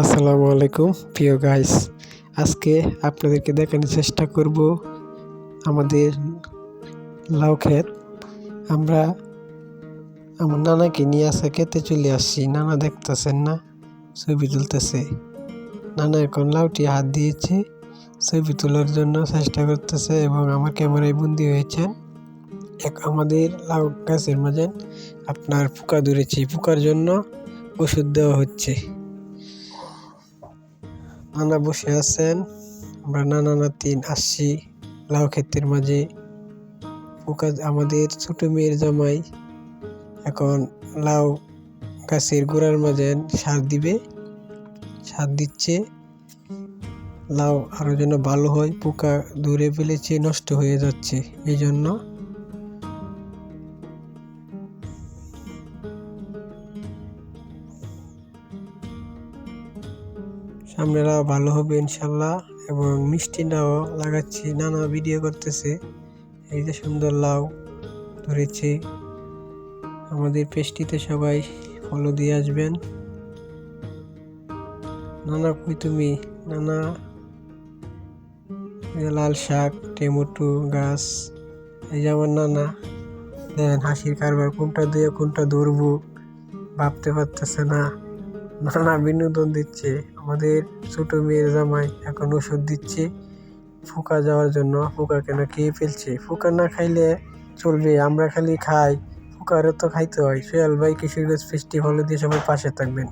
আসসালামু আলাইকুম, প্রিয় গাইস আজকে আপনাদেরকে দেখানোর চেষ্টা করব আমাদের লাউ ক্ষেত। আমরা আমার নানাকে নিয়ে আসা খেতে চলে আসছি। নানা দেখতেছেন না, ছবি তুলতেছে। নানা এখন লাউটি হাত দিয়েছে, ছবি তোলার জন্য চেষ্টা করতেছে এবং আমার ক্যামেরায় বন্দি হয়েছেন। এক আমাদের লাউ গাছের মাঝে আপনার পোকা ধরেছে। পোকার জন্য ওষুধ দেওয়া হচ্ছে। নানা বসে আছেন। আমরা নানা নাতিন আসছি লাউ ক্ষেতের মাঝে। পোকা আমাদের ছোট মেয়ের জামাই। এখন লাউ গাছের গোড়ার মাঝে সার দিবে, সার দিচ্ছে। লাউ আরও যেন ভালো হয়, পোকা ধরে ফেলেছে, নষ্ট হয়ে যাচ্ছে। এই জন্য সামনে লাউ ভালো হবে ইনশাল্লাহ এবং মিষ্টি নাও লাগাচ্ছি, নানা ভিডিও করতেছে। এই যে সুন্দর লাউ ধরেছে। আমাদের পেস্টিতে সবাই ফলো দিয়ে আসবেন। নানা কই তুমি? নানা লাল শাক, টমেটো গাছ, এই যে আমার নানা। দেন হাসির কারবার, কোনটা দিয়ে কোনটা ধরবো? ভাবতে পারতেছে না। নানা বিনোদন দিচ্ছে। আমাদের ছোটো মেয়ের জামাই এখন ওষুধ দিচ্ছে। ফোকা যাওয়ার জন্য ফোকা কেন খেয়ে ফেলছে? ফোকা না খাইলে চলবে, আমরা খালি খাই। ফুকারও তো খাইতে হয়। সোহেল ভাই কিশোরগঞ্জ ফেস্টিভ্যালে দিয়ে সবাই পাশে থাকবেন।